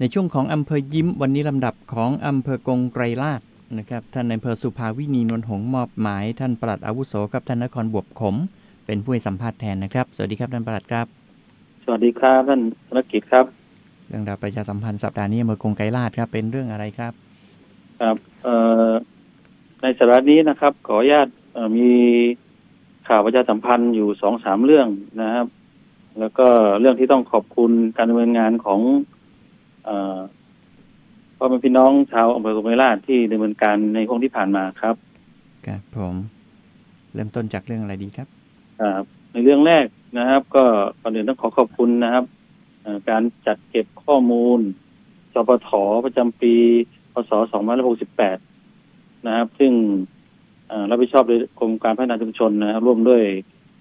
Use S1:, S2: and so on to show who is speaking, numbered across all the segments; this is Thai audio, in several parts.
S1: ในช่วงของอำเภอยิ้มวันนี้ลำดับของอำเภอกงไกรลาดนะครับท่านในายอำเภอสุภาวินีนวลหงส์มอบหมาย ท่านปลัดอาวุโสกับท่านนครบวบขม เป็นผู้ให้สัมภาษณ์แทนนะครับ สวัสดีครับท่านปลัดครับ
S2: สวัสดีครับท่านธนกิจครับ
S1: เรื่องราวประชาสัมพันธ์สัปดาห์นี้อำเภอกงไกรลาดครับเป็นเรื่องอะไรครับ
S2: ครับเอ่อในสัปดาห์นี้นะครับ ขออนุญาตเอ่อมีข่าวประชาสัมพันธ์อยู่สองสามเรื่องนะครับ แล้วก็เรื่องที่ต้องขอบคุณการดำเนินงานของเอ่อ พ่อแม่พี่น้องชาวอำเภอกงไกรลาชที่ดำเนินการในช่วงที่ผ่านมาครับ
S1: ครับผมเริ่มต้นจากเรื่องอะไรดีครับ
S2: ครับในเรื่องแรกนะครับ ก็ก่อนอื่นต้องขอขอบคุณนะครับเอ่อการจัดเก็บข้อมูลสปทประจำปีพศ2568 นะครับ ซึ่งเอ่อรับผิดชอบโดยกรมการพัฒนาชุมชนนะครับร่วมด้วย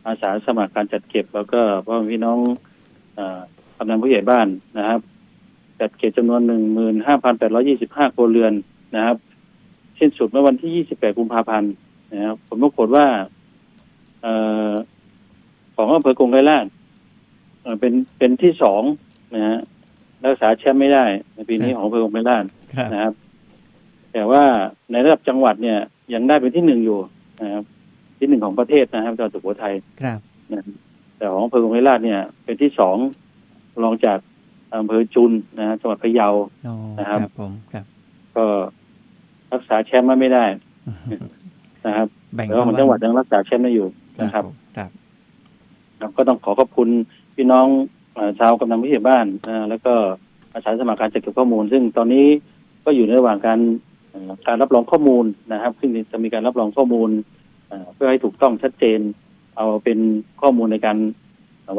S2: อาสาสมัครการจัดเก็บ แล้วก็พ่อแม่พี่น้องเอ่อกำนันผู้ใหญ่บ้านนะครับจั ดเก็บจำนวน15,825ครัวเรือนนะครับสิ้นสุดเมื่อวันที่28กุมภาพันธ์นะครับผลปรากฏว่าเอ่อของอำเภอกงไกรลาชเอ่อเป็นเป็นที่สองนะฮะรักษาแชมป์ไม่ได้ในปีนี้
S1: ครับ
S2: ของอำเภอกงไกรลาช
S1: ครับ
S2: นะครับ แต่ว่าในระดับจังหวัดเนี่ยยังได้เป็นที่หนึ่งอยู่นะครับที่หนึ่งของประเทศนะครับจังหวัดสุโขทัย
S1: ครับ
S2: นะแต่ของอำเภอกงไกรลาชเนี่ย เป็นที่สองรองจาก อำเภอจุนนะฮะจังหวัดพะเยา
S1: อ๋อ
S2: นะครับ
S1: ครับผมครับ
S2: ก็รักษาแชมป์มาไม่ได้นะครับ
S1: แบ่ง
S2: แต่ว่าของจังหวัดยังรักษาแชมป์ได้อยู่นะครับ
S1: ผมครับ
S2: ครับก็ต้องขอขอบคุณพี่น้องเอ่อชาวกำนันผู้ใหญ่บ้านนะแล้วก็อาสาสมัครการจัดเก็บข้อมูล ซึ่งตอนนี้ก็อยู่ในระหว่างการเอ่อการรับรองข้อมูลนะครับ ซึ่งจะมีการรับรองข้อมูลเอ่อเพื่อให้ถูกต้องชัดเจน เอาเป็นข้อมูลในการเอ่อ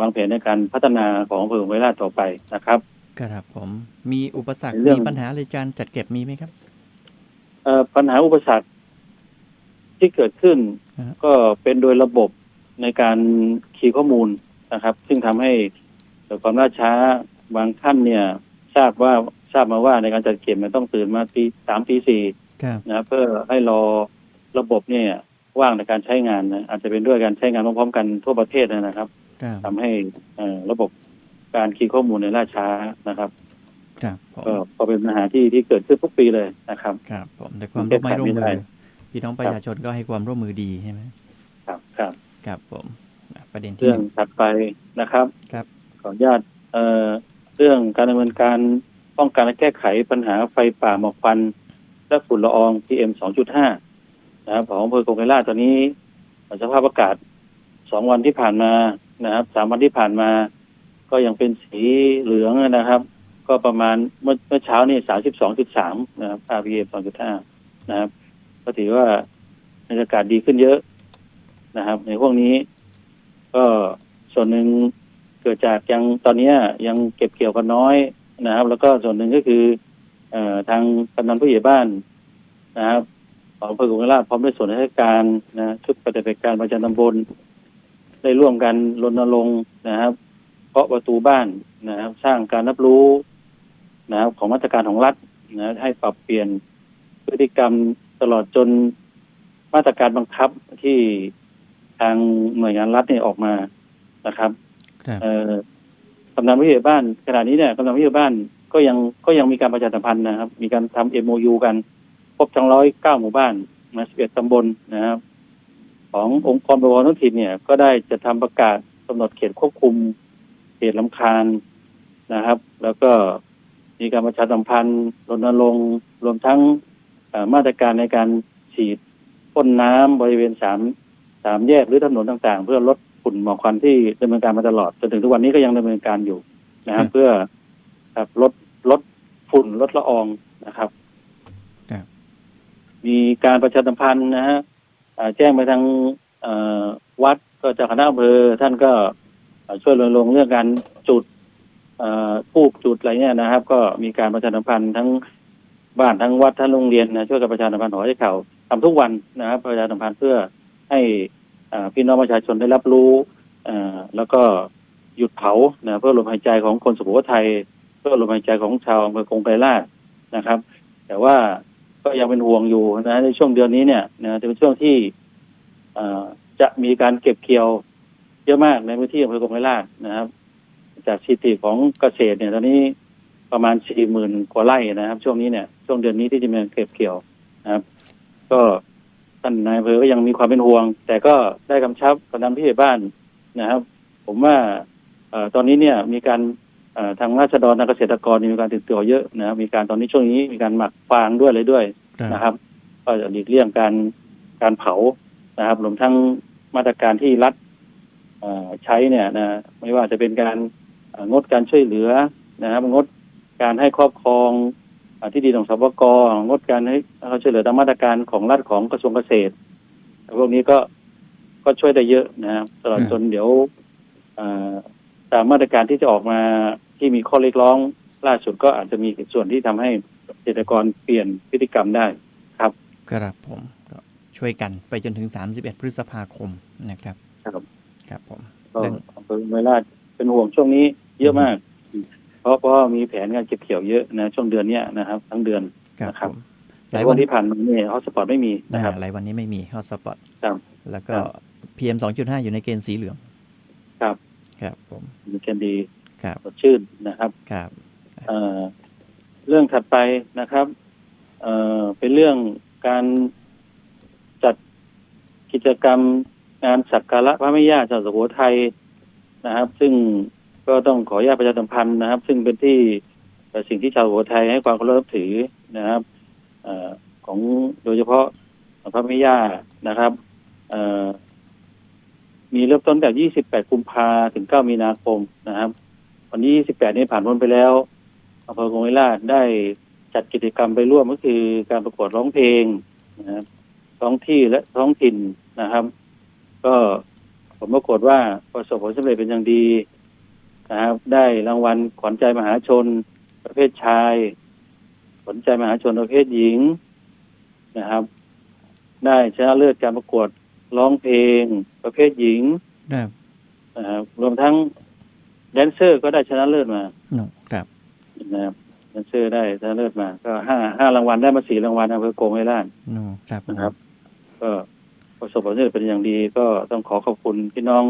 S2: วางแผนในการพัฒนาของอำเภอไวราชต่อไปนะครับ
S1: ครับผมมีอุปสรรค
S2: เรื่อง
S1: มีปัญหาอะไรการจัดเก็บมีไหมครับ
S2: เอ่อปัญหาอุปสรรคที่เกิดขึ้น
S1: ฮะ
S2: ก็เป็นโดยระบบในการคีย์ข้อมูลนะครับ ซึ่งทำให้เกิดความล่าช้าบางท่านเนี่ย ทราบว่าทราบมาว่าในการจัดเก็บมันต้องตื่นมาตีสามตีสี่
S1: ครับ
S2: นะครับเพื่อให้รอระบบเนี่ยว่างในการใช้งานนะอาจจะเป็นด้วยการใช้งานพร้อมๆกันทั่วประเทศนะครับ
S1: ครับ
S2: ทำให้เอ่อระบบการคีย์ข้อมูลในยล่าช้านะครับ
S1: ครับผม
S2: ก็ก็เป็นปัญหาที่ที่เกิดขึ้นทุกปีเลยนะครับ
S1: ครับ ผมแต่ความร่วมไม้ร่วม
S2: ไม่
S1: มื
S2: ได้
S1: อพี่น้องประชาชนก็ให้ความร่วมมือดีใช่ไหม
S2: ครับครับ
S1: ครับผมอะประเด็นที่
S2: เรื่
S1: ห
S2: อง
S1: นึ่ง
S2: ถัดไปนะครับ
S1: ครับ
S2: ขออนุญาตเอ่อเรื่องการดำเนินการป้องกันและแก้ไขปัญหาไฟป่าหมอกควันและฝุ่นละออง PM 2.5 นะครับของอำเภอกงไกรลาชตอนนี้สภาพอากาศสองวันที่ผ่านมา นะครับสามวันที่ผ่านมา ก็ยังเป็นสีเหลืองนะครับ ก็ประมาณเมื่อเมื่อเช้านี่32.3นะครับค่า PM 2.5นะครับก็ถือว่าบรรยากาศดีขึ้นเยอะนะครับ ในพวกนี้ ก็ส่วนหนึ่งเกิดจากยังตอนนี้ยังเก็บเกี่ยวกันน้อยนะครับ แล้วก็ส่วนหนึ่งก็คือเอ่อทางกำนันผู้ใหญ่บ้านนะครับของอำเภอกุงเทพพร้อมด้วยส่วนราชการนะชุดปฏิบัติการประจำตำบล ได้ร่วมกันรณรงค์นะครับเคาะประตูบ้านนะครับ สร้างการรับรู้นะครับ ของมาตรการของรัฐนะให้ปรับเปลี่ยนพฤติกรรมตลอดจนมาตรการบังคับที่ทางหน่วยงานรัฐเนี่ยออกมานะครับ
S1: ครับ
S2: เอ่อกำนันผู้ใหญ่บ้านขณะนี้เนี่ยกำนันผู้ใหญ่บ้านก็ยังก็ยังมีการประชาสัมพันธ์นะครับ มีการทำ MOU กันครบทั้งร้อยเก้าหมู่บ้านนะสิบเอ็ดตำบลนะครับ ขององค์กรปกครองท้องถิ่นเนี่ย ก็ได้จะทำประกาศกำหนดเขตควบคุมเขตลำคาญนะครับ แล้วก็มีการประชาสัมพันธ์รณรงค์รวมทั้งเอ่อมาตรการในการฉีดพ่นน้ำบริเวณสามสามแยกหรือถนนต่างๆ เพื่อลดฝุ่นหมอกควันที่ดำเนินการมาตลอดจนถึงทุกวันนี้ก็ยังดำเนินการอยู่นะครับเพื่อครับลดลดฝุ่นลดละอองนะครับ
S1: ครับ
S2: มีการประชาสัมพันธ์นะฮะอ่า แจ้งไปทางวัดก็เจาคณะอำเภอท่านก็ช่วยรณรงค์เรื่องการจุดเอ่อทูบจุดอะไรเนี่ยนะครับ ก็มีการประชาสัมพันธ์ทั้งบ้านทั้งวัดทั้งโรงเรียนนะช่วยกันประชาสัมพันธ์หอให้เขาทำทุกวันนะครับประชาสัมพันธ์เพื่อให้พี่น้องประชาชนได้รับรู้แล้วก็หยุดเผานะเพื่อลมหายใจของคนสุโขทัยเพื่อลมหายใจของชาวอำเภอกงไกรลาชนะครับ แต่ว่า ก็ยังเป็นห่วงอยู่นะในช่วงเดือนนี้เนี่ยนะจะเป็นช่วงที่เอจะมีการเก็บเกี่ยวเยอะมากในพื้นที่อำเภอกงไกรลาชนะครับ จากสถิติของเกษตรเนี่ย ตอนนี้ประมาณสี่หมื่นกว่าไร่นะครับ ช่วงนี้เนี่ยช่วงเดือนนี้ที่จะมีการเก็บเกี่ยวนะครับ ก็ท่านนายอำเภอก็ยังมีความเป็นห่วง แต่ก็ได้กำชับกำนันผู้ใหญ่บ้านนะครับ ผมว่าอตอนนี้เนี่ยมีการ ทางราษฎรทางเกษตรกรมีการติดตัวเยอะนะครับมีการตอนนี้ช่วงนี้มีการหมักฟางด้วยอะไรด้วยนะครับ ก็จะหลีกเลี่ยงการการเผานะครับรวมทั้งมาตรการที่รัฐเอ่อใช้เนี่ยนะไม่ว่าจะเป็นการเอ่องดการช่วยเหลือนะครับ งดการให้ครอบครองเอ่อที่ดินของสปกงดการให้เขาช่วยเหลือตามมาตรการของรัฐของกระทรวงเกษตรพวกนี้ก็ก็ช่วยได้เยอะนะครับตลอด
S1: ครับ
S2: จนเดี๋ยวเอ่อตามมาตรการที่จะออกมา ที่มีข้อเรียกร้องล่าสุดก็อาจจะมีส่วนที่ทำให้เกษตรกรเปลี่ยนพฤติกรรมได้ครับ
S1: ครับผมก็ช่วยกันไปจนถึง 31 พฤษภาคมนะครับ
S2: ครับ
S1: ครับผม
S2: ก็
S1: เรื่อง
S2: อำเภอเมยราชเป็นห่วงช่วงนี้เยอะมาก เพราะเพราะว่ามีแผนการเก็บเกี่ยวเยอะนะ ช่วงเดือนเนี้ยนะครับ ทั้งเดือน
S1: ครับ
S2: นะครับ
S1: ผมห
S2: แต่
S1: ลาย
S2: วั
S1: วันน
S2: ที่ผ่านมาเนี่ยฮอตสปอตไม่มีนะครับ
S1: อ่าหลายวันนี้ไม่มีฮอตสปอต
S2: ครับ
S1: แล้วก็
S2: ครับ
S1: PM 2.5อยู่ในเกณฑ์สีเหลือง
S2: ครับ
S1: ครับผม
S2: มีแคนดี
S1: ครับ
S2: สดชื่นนะครับ
S1: ครับ
S2: เอ่อเรื่องถัดไปนะครับเอ่อเป็นเรื่องการจัดกิจกรรมงานสักการะพระแม่ย่าจังหวัดสุโขทัยนะครับ ซึ่งก็ต้องขออนุญาตประชาสัมพันธ์นะครับ ซึ่งเป็นที่เอ่อสิ่งที่ชาวสุโขทัยให้ความเคารพนับถือนะครับเออของโดยเฉพาะพระแม่ย่านะครับเอ่อมีเริ่มต้นจาก 28 กุมภาถึง 9 มีนาคมนะครับ วันที่ 28 นี้ผ่านพ้นไปแล้วอำเภอกงไกรลาชได้จัดกิจกรรมไปร่วมก็คือการประกวดร้องเพลงนะครับท้องที่และท้องถิ่นนะครับ ก็ผลปรากฏว่าประสบผลสำเร็จเป็นอย่างดีนะครับ ได้รางวัลขวัญใจมหาชน ประเภทชาย ขวัญใจมหาชนประเภทหญิงนะครับ ได้ชนะเลิศการประกวดร้องเพลงประเภทหญิง
S1: ครับ
S2: นะครับรวมทั้ง แดนเซอร์ก็ได้ชนะเลิศมา
S1: โนครับ
S2: นะครับแดนเซอร์ได้ชนะเลิศมา ก็ห้าห้ารางวัลได้มาสี่รางวัลอำเภอโกงไม้ล่าน
S1: โนครับผม
S2: นะครับ ก็ประสบผลสำเร็จเป็นอย่างดี ก็ต้องขอขอบคุณพี่น้อง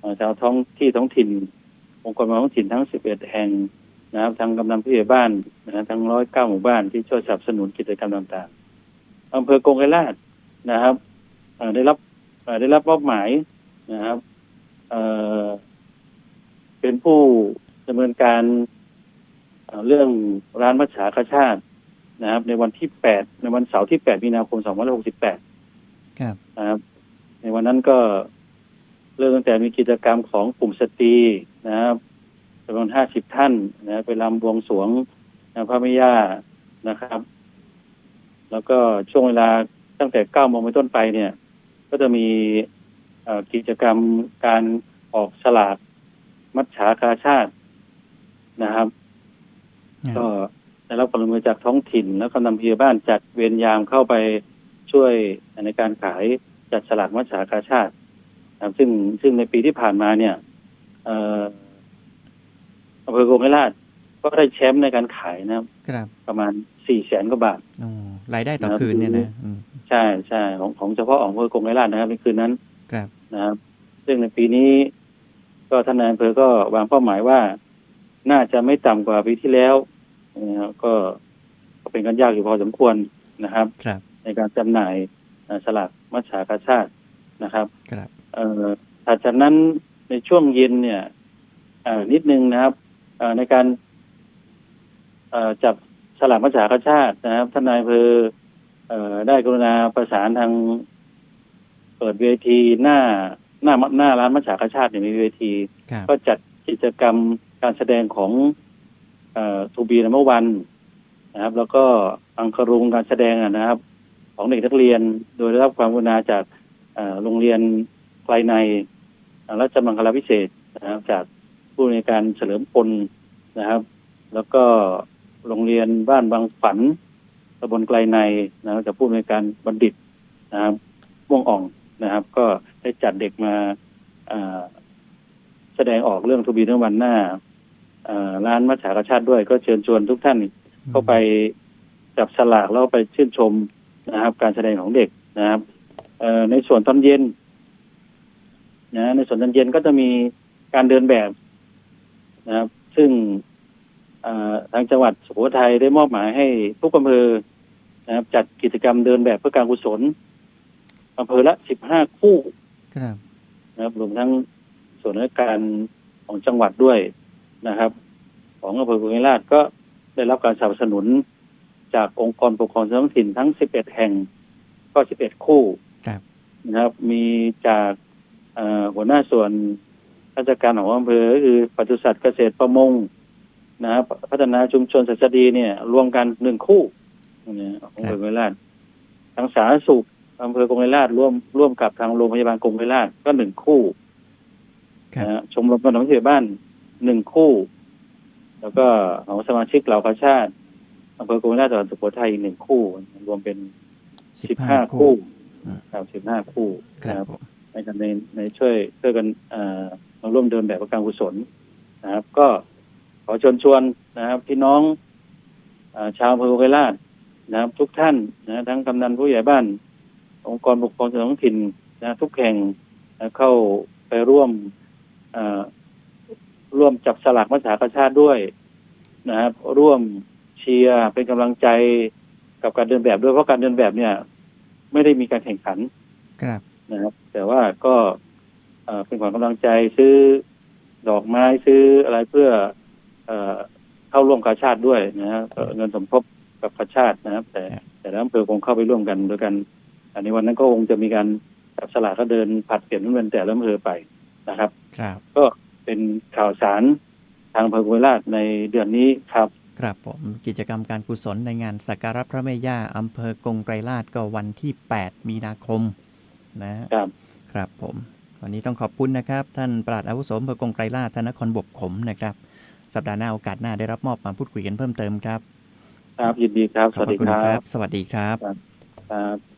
S2: เอ่อชาวท้องที่ท้องถิ่น องค์กรปกครองท้องถิ่นทั้ง11แห่งนะครับทางกำนันผู้ใหญ่บ้านนะครับทั้งร้อยเก้าหมู่บ้านที่ช่วยสนับสนุนกิจกรรมต่างๆอำเภอโกงไกรลาดนะครับเอ่อได้รับเอ่อได้รับมอบหมายนะครับ เอ่อเป็นผู้ดำเนินการเอ่อเรื่องร้านมัจฉากชาตินะครับ ในวันที่8ในวันเสาร์ที่8มีนาคม2568
S1: ครับ
S2: นะครับ ในวันนั้นก็เริ่มตั้งแต่มีกิจกรรมของกลุ่มสตรีนะครับจำนวนห้าสิบท่านนะไปรำบวงสรวงนะพระแม่ย่านะครับ แล้วก็ช่วงเวลาตั้งแต่เก้าโมงเป็นต้นไปเนี่ย ก็จะมีเอ่อกิจกรรมการออกสลาก มัจฉากาชาตินะครับ ก็ได้รับความร่วมมือจากท้องถิ่นแล้วก็นำพยาบ้านจัดเวรยามเข้าไปช่วยในการขายจัดสลากมัจฉากาชาตินะครับซึ่งซึ่งในปีที่ผ่านมาเนี่ยเอ่ออำเภอโกงไกรลาชก็ได้แชมป์ในการขายนะครับ
S1: ครับ
S2: ประมาณสี่แสนกว่าบาท
S1: โอ้รายได้ต่อ
S2: ครับ
S1: คืนเนี่ยนะอืม
S2: ใช่ใช่ของของเฉพาะของอำเภอโกงไกรลาชนะครับในคืนนั้น
S1: ครับ
S2: นะครับ ซึ่งในปีนี้ ก็ท่านนายอำเภอก็วางเป้าหมายว่า น่าจะไม่ต่ำกว่าปีที่แล้วนะครับก็ก็เป็นกันยากอยู่พอสมควรนะครับ
S1: ครับ
S2: ในการจำหน่ายเอ่อสลากมัจฉากาชาตินะครับ
S1: ครับ
S2: เอ่อถัดจากนั้นในช่วงเย็นเนี่ยเอ่อนิดนึงนะครับเอ่อในการเอ่อจับสลากมัจฉากาชาตินะครับท่านนายอำเภอเอ่อได้กรุณาประสานทางเปิดเวทีหน้า หน้าหน้าร้านมัจฉากาชาติเนี่ยมีเวที
S1: ครับ
S2: ก็จัดกิจกรรมการแสดงของทูบีนเมื่อวันนะครับ แล้วก็อังคารุงการแสดงอะนะครับ ของเด็กนักเรียนโดยได้รับความกรุณาจากเอ่อโรงเรียนไกลในเอ่อรัชมังคลาพิเศษกนะครับ จากผู้ในวยการเฉลิมพลนะครับ แล้วก็โรงเรียนบ้านบางฝันตำบลไกลในนะครับจากผู้ในวยการบัณฑิตนะครับม่วงอ่อง นะครับ ก็ได้จัดเด็กมาอ่าแสดงออกเรื่องทูบีนวันหน้าเอ่อร้านมัจฉากาชาติด้วย ก็เชิญชวนทุกท่านเข้าไปจับสลากแล้วไปชื่นชมนะครับ การแสดงของเด็กนะครับเอ่อในส่วนตอนเย็นนะในส่วนตอนเย็นก็จะมีการเดินแบบนะครับ ซึ่งอ่าทางจังหวัดสุโขทัยได้มอบหมายให้ทุกอำเภอนะครับ จัดกิจกรรมเดินแบบเพื่อการกุศล อำเภอละ15คู่
S1: ครับ
S2: นะครับรวมทั้งส่วนราชการของจังหวัดด้วยนะครับ ของอำเภอกุฎราชก็ได้รับการสนับสนุนจากองค์กรปกครองส่วนท้องถิ่นทั้ง11แห่งก็11คู่
S1: ครับ
S2: นะครับ มีจากเอ่อหัวหน้าส่วนราชการของอำเภอก็คือปศุสัตว์เกษตรประมงนะครับพัฒนาชุมชนสัตดีเนี่ย รวมกันหนึ่งคู่เนี่ยของอำเภอกงไกรลาดทางสาธารณสุข อำเภอกงไกรลาดร่วมร่วมกับทางโรงพยาบาลกงไกรลาดก็หนึ่งคู่
S1: ครับ
S2: นะฮะชมรมกำลังผู้ใหญ่บ้านหนึ่งคู่ แล้วก็ของสมาชิกเหล่ากาชาติอำเภอกงไกรลาดจังหวัดสุโขทัยอีกหนึ่งคู่ รวมเป็น
S1: สิบ
S2: สิบ
S1: ห้า
S2: ห้า
S1: คู่
S2: คู่
S1: อืม
S2: ครับสิบห้าคู่
S1: ครั
S2: นะ
S1: บ
S2: ครับ
S1: ผม
S2: ในการในในช่วยช่วยกันเอ่อมาร่วมเดินแบบประการกุศลนะครับ ก็ขอเชิญชวนนะครับพี่น้องเออชาวอำเภอโคราชนะครับ ทุกท่านนะทั้งกำนันผู้ใหญ่บ้าน องค์กรปกครองส่วนท้องถิ่นนะทุกแห่งนะเข้าไปร่วมเอ่อร่วมจับสลากมัสากชาติด้วยนะครับร่วมเชียร์เป็นกำลังใจกับการเดินแบบด้วยเพราะการเดินแบบเนี่ย ไม่ได้มีการแข่งขัน
S1: ครับ
S2: นะครับ แต่ว่าก็เอ่อเป็นขวัญกำลังใจซื้อดอกไม้ซื้ออะไรเพื่อเอ่อเข้าร่วมกาชาติด้วยนะฮะเอ่อเงินสมทบกับกาชาตินะครับ แต่
S1: ครับ
S2: แต่ละอำเภอคงเข้าไปร่วมกันโดยกัน อันในวันนั้นก็คงจะมีการจับสลากก็เดินผัดเปลี่ยนเงินแต่ละอำเภอไปนะครับ
S1: ครับ
S2: ก็เป็นข่าวสารทางอำเภอโคราชในเดือนนี้ครับ
S1: ครับผมกิจกรรมการกุศลในงานสักการะพระแม่ย่าอำเภอกงไกรลาชก็วันที่ 8 มีนาคมนะฮะ
S2: ครับ
S1: ครับผมวันนี้ต้องขอบคุณนะครับ ท่านปลัดอาวุโสอำเภอกงไกรลาชท่านนครบวบขมนะครับ สัปดาห์หน้าโอกาสหน้าได้รับมอบมาพูดคุยกันเพิ่มเติมครับ
S2: ครับยินดีครับ
S1: ข
S2: ส
S1: อบ
S2: วัส
S1: พระ
S2: ดี
S1: คุณ
S2: ครั
S1: ครับบสวัสดีครับ
S2: ครับ